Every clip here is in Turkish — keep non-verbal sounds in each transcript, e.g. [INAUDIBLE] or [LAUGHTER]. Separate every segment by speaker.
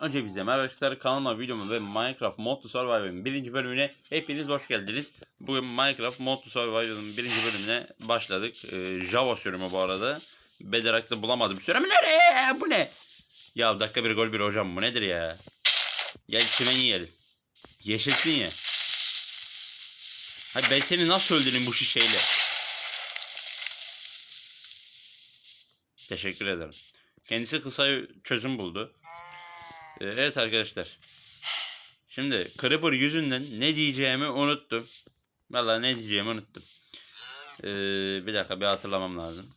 Speaker 1: Önce bize merhaba arkadaşlar kanalıma videoma ve Minecraft Mod to Survival'ın birinci bölümüne hepiniz hoş geldiniz. Bugün Minecraft Mod to Survival'ın birinci bölümüne başladık. Ee, Java sürümü bu arada. Bedrock'ta bulamadım. Sürümü nereye? Bu ne? Ya dakika bir gol bir hocam bu nedir ya? Gel çimen yiyelim. Yeşilsin ya. Hayır ben seni nasıl öldüreyim bu şişeyle? Teşekkür ederim. Kendisi kısa çözüm buldu. Ee, Evet arkadaşlar. Şimdi Creeper yüzünden ne diyeceğimi unuttum. Vallahi ne diyeceğimi unuttum. Ee, bir dakika bir hatırlamam lazım.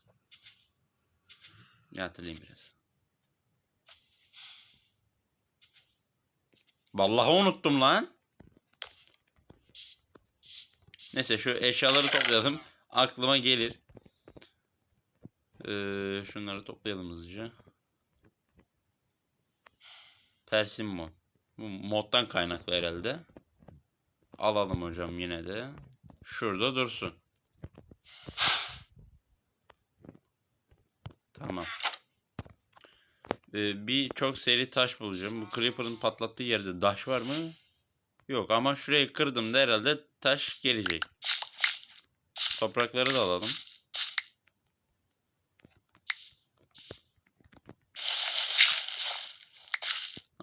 Speaker 1: Bir hatırlayayım biraz. Vallahi unuttum lan. Neyse şu eşyaları toplayalım. Aklıma gelir. Ee, şunları toplayalım hızlıca. Persimmon. Bu moddan kaynaklı herhalde. Alalım hocam yine de. Şurada dursun. Tamam. Ee, bir çok seri taş bulacağım. Bu Creeper'ın patlattığı yerde taş var mı? Yok ama şurayı kırdım da herhalde taş gelecek. Toprakları da alalım.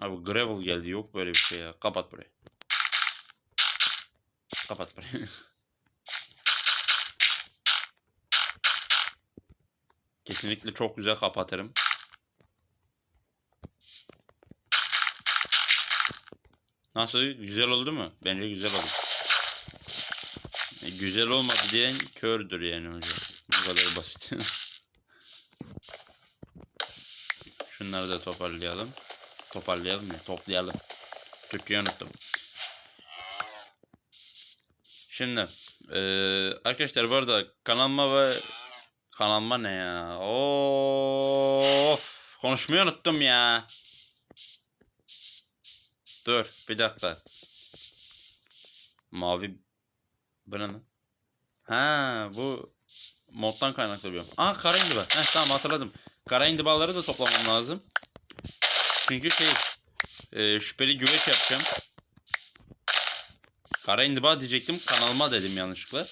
Speaker 1: Abi gravel geldi yok böyle bir şey ya. Kapat burayı. Kapat burayı. [LAUGHS] Kesinlikle çok güzel kapatırım. Nasıl? Güzel oldu mu? Bence güzel oldu. E, güzel olmadı diyen kördür yani hocam. Bu kadar basit. [LAUGHS] Şunları da toparlayalım. Toparlayalım ya. Toplayalım. Türkçeyi unuttum. Şimdi eee, arkadaşlar bu arada kanalıma ve kanalıma ne ya? Of konuşmayı unuttum ya. Dur bir dakika. Mavi bu ne? Ha bu moddan kaynaklı bir. Aa kara indiba. Heh tamam hatırladım. Kara indibaları da toplamam lazım. Çünkü şey e, şüpheli güveç yapacağım. Kara indiba diyecektim. Kanalıma dedim yanlışlıkla.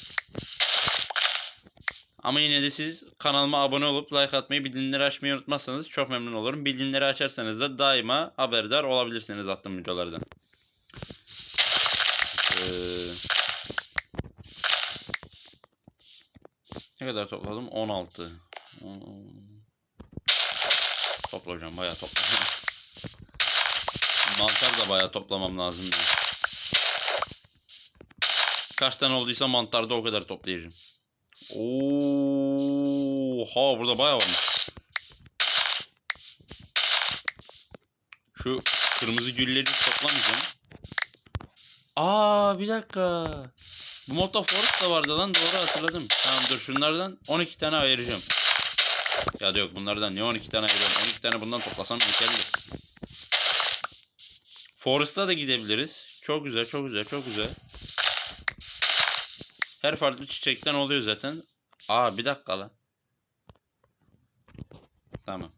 Speaker 1: Ama yine de siz kanalıma abone olup like atmayı, bildirimleri açmayı unutmazsanız çok memnun olurum. Bildirimleri açarsanız da daima haberdar olabilirsiniz attığım videolardan. Ee, ne kadar topladım? 16. On- Topla hocam bayağı topla. [LAUGHS] Mantar da bayağı toplamam lazım. Kaç tane olduysa mantarda o kadar toplayacağım. Oha burada bayağı varmış. Şu kırmızı gülleri toplamayacağım. Aa bir dakika. Bu modda forest da vardı lan doğru hatırladım. Tamam dur şunlardan 12 tane ayıracağım. Ya da yok bunlardan niye 12 tane ayırıyorum? 12 tane bundan toplasam yeterli. Forest'a da gidebiliriz. Çok güzel, çok güzel, çok güzel. Her farklı çiçekten oluyor zaten. Aa bir dakika lan. Tamam.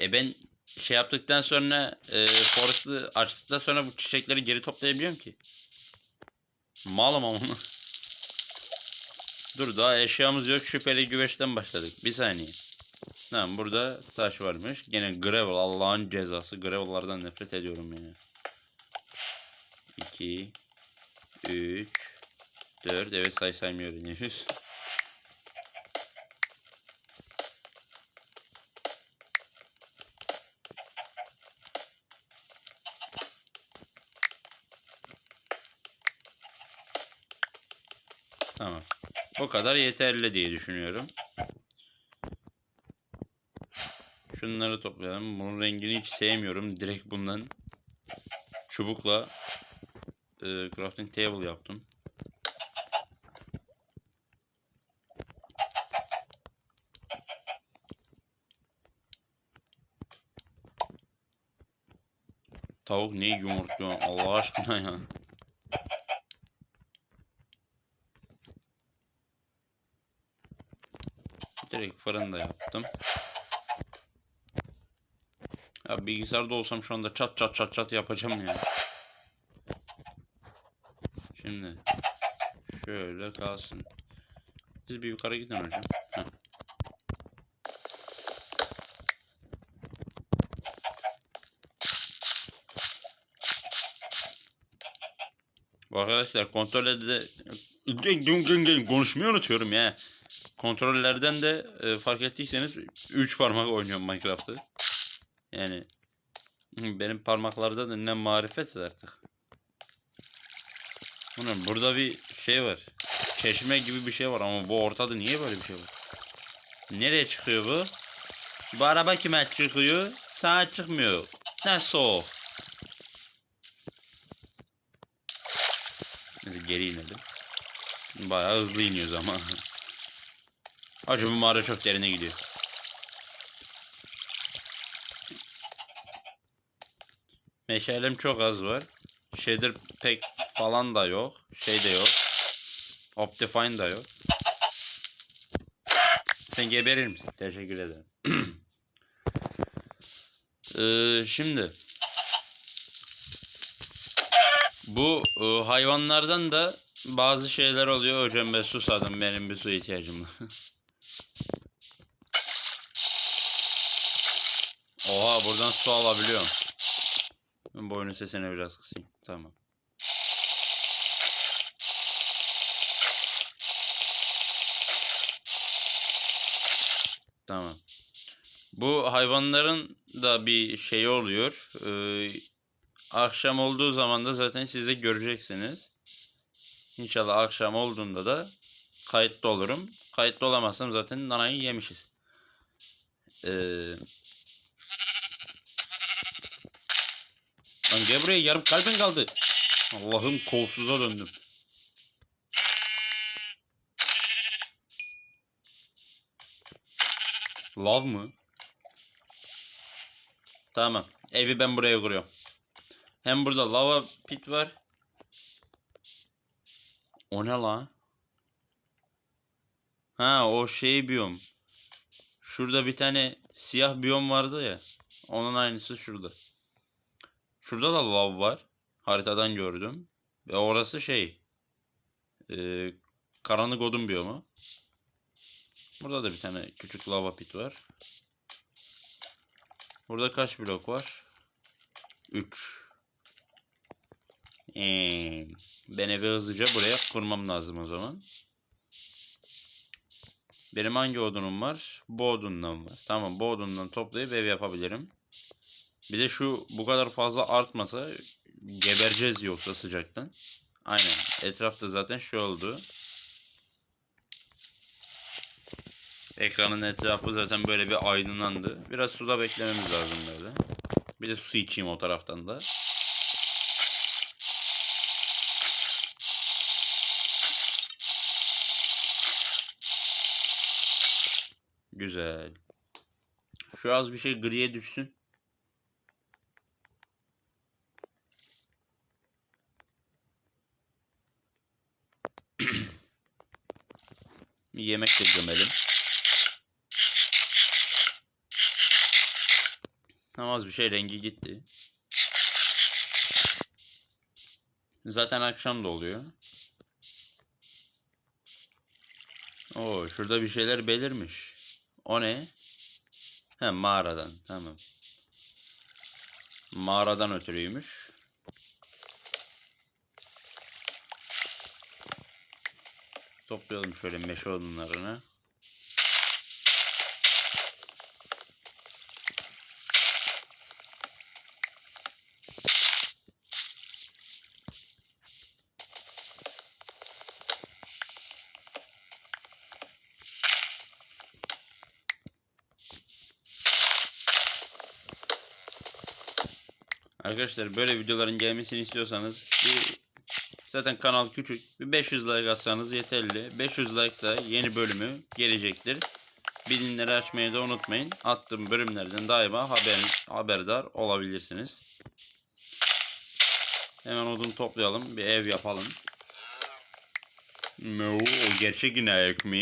Speaker 1: E ben şey yaptıktan sonra e, Forest'ı açtıktan sonra bu çiçekleri geri toplayabiliyorum ki. Malım ama. [LAUGHS] Dur daha eşyamız yok. Şüpheli güveçten başladık. Bir saniye. Tamam burada taş varmış. Gene gravel Allah'ın cezası. Gravel'lardan nefret ediyorum ya. 2 3 4 evet say saymayı öğreniyoruz. Tamam. O kadar yeterli diye düşünüyorum. Şunları toplayalım. Bunun rengini hiç sevmiyorum. Direkt bundan çubukla e, crafting table yaptım. Tavuk ne yumurtluyor Allah aşkına ya. Direkt fırında yaptım. Ya bilgisayarda olsam şu anda çat çat çat çat yapacağım ya. Şimdi şöyle kalsın. Siz bir yukarı gidin hocam. Heh. Arkadaşlar kontrollerde konuşmayı unutuyorum ya. Kontrollerden de e, fark ettiyseniz 3 parmak oynuyorum Minecraft'ı. Yani [LAUGHS] benim parmaklarda da ne marifetse artık. Bunun burada bir şey var. Çeşme gibi bir şey var ama bu ortada niye böyle bir şey var? Nereye çıkıyor bu? Bu araba kime çıkıyor? Sana çıkmıyor. Nasıl o? Neyse geri inelim. Bayağı hızlı iniyoruz ama. [LAUGHS] Acı bu mağara çok derine gidiyor. Meşalem çok az var. Shader pek falan da yok. Şey de yok. Optifine da yok. Sen geberir misin? Teşekkür ederim. [CLEARS THROAT] Ee, şimdi bu e, hayvanlardan da bazı şeyler oluyor. Hocam ben susadım. Benim bir su ihtiyacım var. [LAUGHS] Oha buradan su alabiliyorum. Ben bu oyunun sesini biraz kısayım. Tamam. Tamam. Bu hayvanların da bir şey oluyor. Ee, akşam olduğu zaman da zaten siz de göreceksiniz. İnşallah akşam olduğunda da kayıtlı olurum. Kayıtlı olamazsam zaten nanayı yemişiz. Ee, Lan gel buraya yarım kalbin kaldı. Allah'ım kolsuza döndüm. Lav mı? Tamam. Evi ben buraya kuruyorum. Hem burada lava pit var. O ne lan? Ha o şey biyom. Şurada bir tane siyah biyom vardı ya. Onun aynısı şurada. Şurada da lav var. Haritadan gördüm. Ve orası şey. E, karanlık odun biyomu. Burada da bir tane küçük lava pit var. Burada kaç blok var? 3. Ee, ben evi hızlıca buraya kurmam lazım o zaman. Benim hangi odunum var? Bu odundan var. Tamam bu odundan toplayıp ev yapabilirim. Bir de şu bu kadar fazla artmasa gebereceğiz yoksa sıcaktan. Aynen. Etrafta zaten şu oldu. Ekranın etrafı zaten böyle bir aydınlandı. Biraz suda beklememiz lazım böyle. Bir de su içeyim o taraftan da. Güzel. Şu az bir şey griye düşsün. Yemek de gömelim. Az bir şey rengi gitti. Zaten akşam da oluyor. Oo, şurada bir şeyler belirmiş. O ne? He mağaradan. Tamam. Mağaradan ötürüymüş. Toplayalım şöyle meşe odunlarını. Arkadaşlar böyle videoların gelmesini istiyorsanız bir zaten kanal küçük bir 500 like atsanız yeterli. 500 like da yeni bölümü gelecektir. Bildirimleri açmayı da unutmayın. Attığım bölümlerden daima haber, haberdar olabilirsiniz. Hemen odun toplayalım. Bir ev yapalım. No, o gerçek yine ayak mı?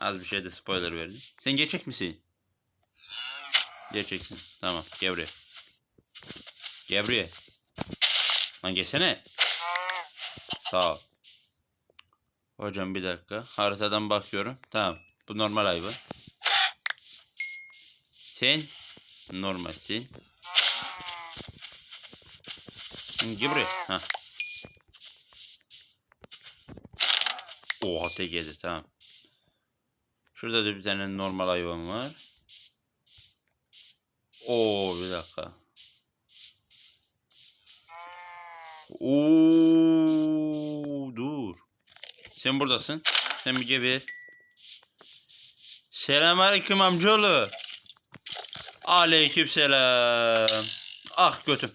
Speaker 1: Az bir şey de spoiler verdim. Sen gerçek misin? Diyeceksin. Tamam. Gel buraya. Lan gelsene. Sağ ol. Hocam bir dakika. Haritadan bakıyorum. Tamam. Bu normal hayvan. Sen normalsin. Buraya. Ha. Oha tek yedi. Tamam. Şurada da bir tane normal hayvan var. Oo bir dakika. Oo dur. Sen buradasın. Sen bir geber. Selamünaleyküm amcaoğlu. Aleykümselam. Ah götüm.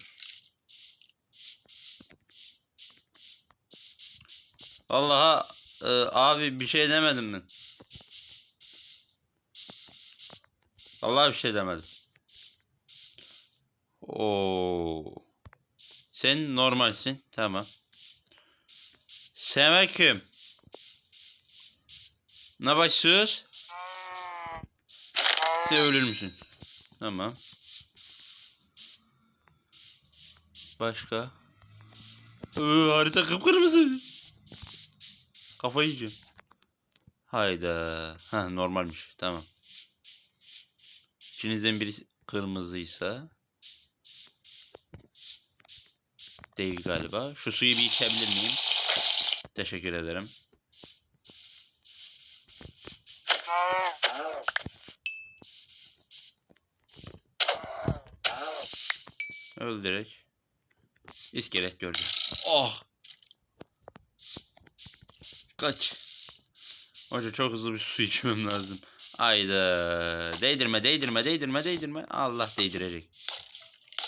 Speaker 1: Vallahi e, abi bir şey demedim ben. Vallahi bir şey demedim. Oo. Sen normalsin. Tamam. Selamünaleyküm. Ne başlıyoruz? Sen ölür müsün? Tamam. Başka? Ee, harita kıpkırmızı. Kafayı yiyeceğim. Hayda. Ha normalmiş. Tamam. İçinizden birisi kırmızıysa değil galiba. Şu suyu bir içebilir miyim? Teşekkür ederim. Öldürek. İskelet gördüm. Oh! Kaç. Hoca çok hızlı bir su içmem lazım. Hayda. Değdirme, değdirme, değdirme, değdirme. Allah değdirecek.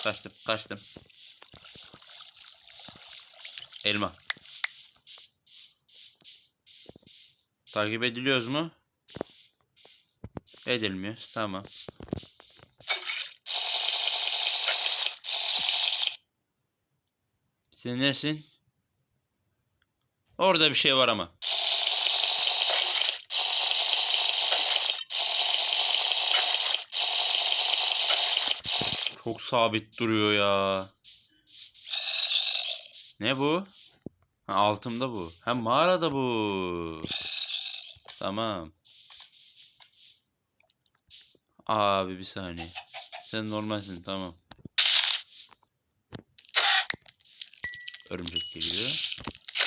Speaker 1: Kaçtım, kaçtım. Elma. Takip ediliyoruz mu? Edilmiyoruz. Tamam. Sen nesin? Orada bir şey var ama. Çok sabit duruyor ya. Ne bu? Ha, altımda bu. Ha mağarada bu. Tamam. Abi bir saniye. Sen normalsin tamam. Örümcek geliyor.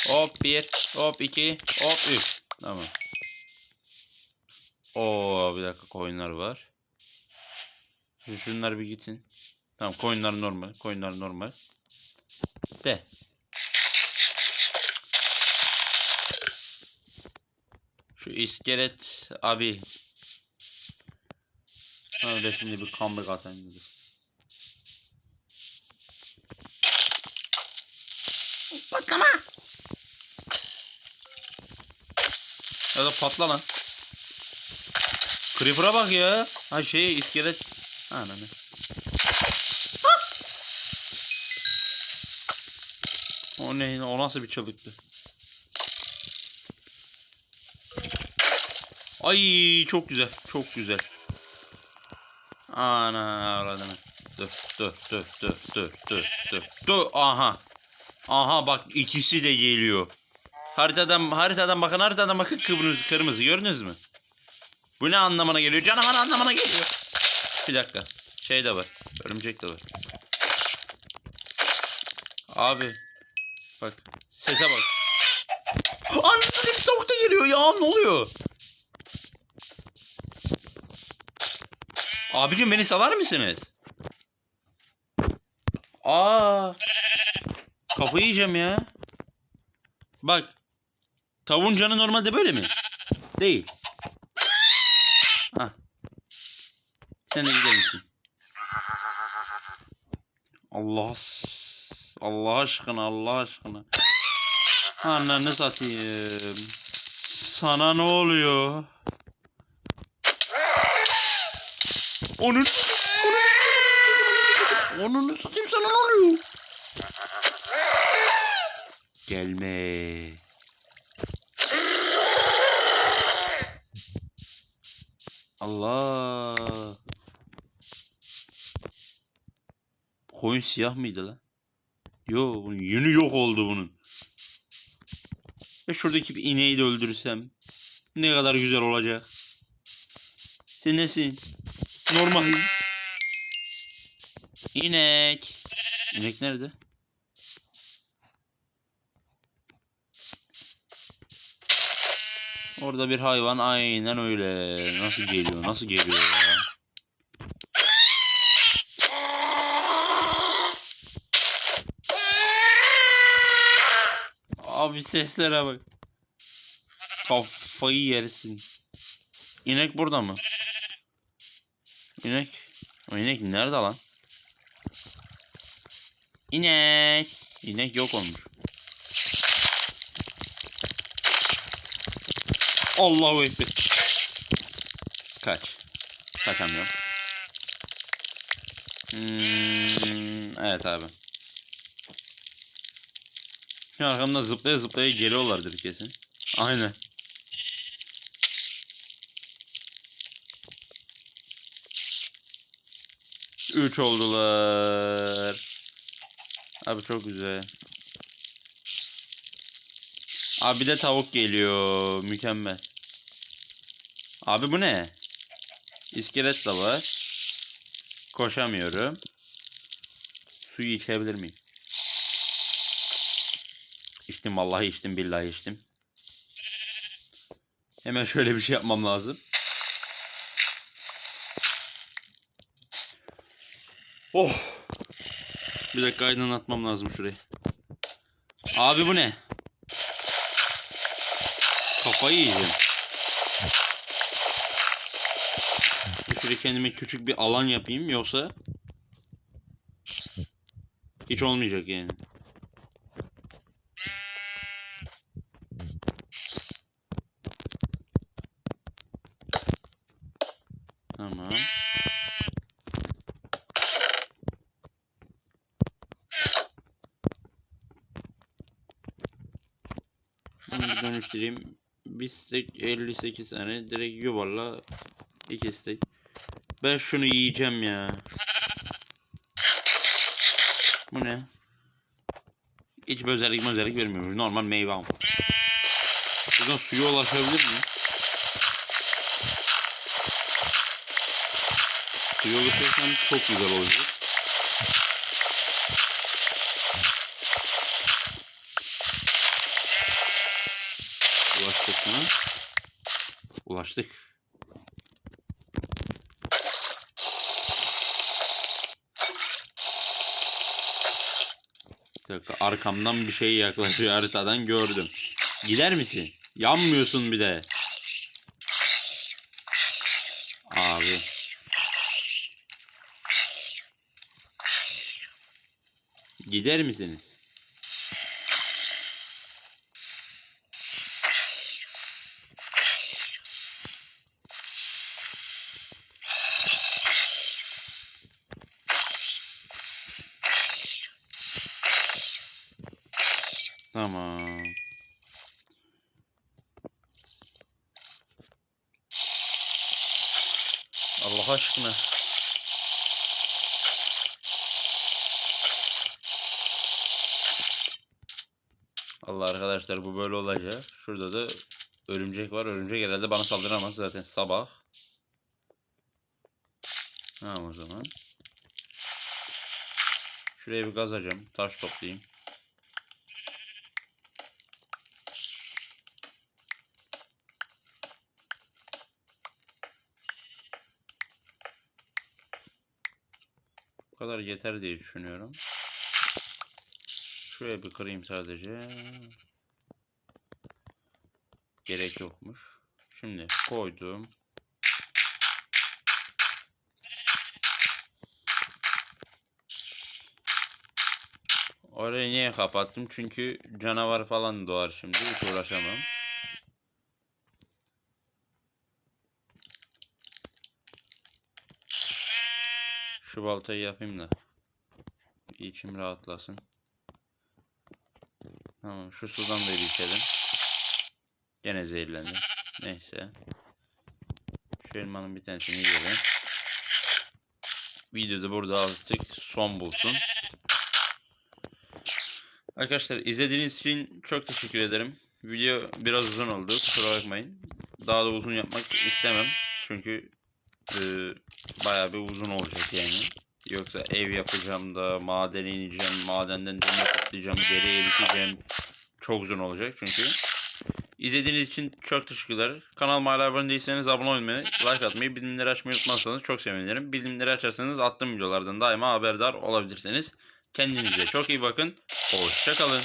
Speaker 1: Hop bir, hop iki, hop üç. Tamam. Oo bir dakika coinler var. Şu- Şunlar bir gitsin. Tamam coinler normal. Coinler normal. De. Şu iskelet abi. Öyle şimdi bir comeback atayım dedim. Patlama. Ya da patla lan. Creeper'a bak ya. Ha şey iskelet. Ananı. O ne? O nasıl bir çığlıktı? Ay çok güzel. Çok güzel. Ana avradını. Dur dur dur dur dur dur dur. Dur aha. Aha bak ikisi de geliyor. Haritadan haritadan bakın haritadan bakın kırmızı kırmızı gördünüz mü? Bu ne anlamına geliyor? Canavar anlamına geliyor. Bir dakika. Şey de var. Örümcek de var. Abi. Bak. Sese bak. Anladım tavuk geliyor ya ne oluyor? Abicim beni salar mısınız? Aa. Kafayı yiyeceğim ya. Bak. Tavuğun canı normalde böyle mi? Değil. Hah. Sen de gider misin? Allah Allah aşkına Allah aşkına. Ananı satayım. Sana ne oluyor? Onun Onun satayım sana ne oluyor? Gelme. Allah. Koyun siyah mıydı lan? Yo bunun yünü yok oldu bunun. Ve şuradaki bir ineği de öldürsem ne kadar güzel olacak. Sen nesin? Normal. İnek. İnek nerede? Orada bir hayvan aynen öyle. Nasıl geliyor? Nasıl geliyor ya? Abi seslere bak. Kafayı yersin. İnek burada mı? İnek. O inek nerede lan? İnek. İnek yok olmuş. Allahu Ekber. Kaç. Kaçamıyorum. Hmm, evet abi. Şu arkamdan zıplaya zıplaya geliyorlardır kesin. Aynen. Üç oldular. Abi çok güzel. Abi bir de tavuk geliyor. Mükemmel. Abi bu ne? İskelet de var. Koşamıyorum. Suyu içebilir miyim? İçtim vallahi içtim billahi içtim. Hemen şöyle bir şey yapmam lazım. Oh. Bir dakika aydınlatmam lazım şurayı. Abi bu ne? Kafayı yiyeceğim. Şuraya kendime küçük bir alan yapayım yoksa hiç olmayacak yani. Tamam. Bunu bir dönüştüreyim. Bir steak 58 tane. Direkt yuvarla. iki steak. Ben şunu yiyeceğim ya. Bu ne? Hiç özellik özellik vermiyor. Normal meyve ama. Buradan suya ulaşabilir miyim? Suya ulaşırsam çok güzel olacak. Dakika arkamdan bir şey yaklaşıyor haritadan gördüm. Gider misin? Yanmıyorsun bir de. Abi. Gider misiniz? Tamam. Allah aşkına. Allah arkadaşlar bu böyle olacak. Şurada da örümcek var. Örümcek herhalde bana saldıramaz zaten sabah. Tamam o zaman. Şuraya bir kazacağım. Taş toplayayım. Kadar yeter diye düşünüyorum. Şuraya bir kırayım sadece. Gerek yokmuş. Şimdi koydum. Orayı niye kapattım? Çünkü canavar falan doğar şimdi. Hiç uğraşamam. Şu baltayı yapayım da. İçim rahatlasın. Tamam şu sudan da bir içelim. Gene zehirlendim. Neyse. Şu elmanın bir tanesini yiyelim. video da burada artık son bulsun. Arkadaşlar izlediğiniz için çok teşekkür ederim. Video biraz uzun oldu. Kusura bakmayın. Daha da uzun yapmak istemem. Çünkü e, bayağı bir uzun olacak yani. Yoksa ev yapacağım da madene ineceğim. Madenden demir toplayacağım. Geri eriteceğim. Çok uzun olacak çünkü. İzlediğiniz için çok teşekkürler. Kanalıma hala abone değilseniz abone olmayı, like atmayı, bildirimleri açmayı unutmazsanız çok sevinirim. Bildirimleri açarsanız attığım videolardan daima haberdar olabilirsiniz. Kendinize çok iyi bakın. Hoşçakalın.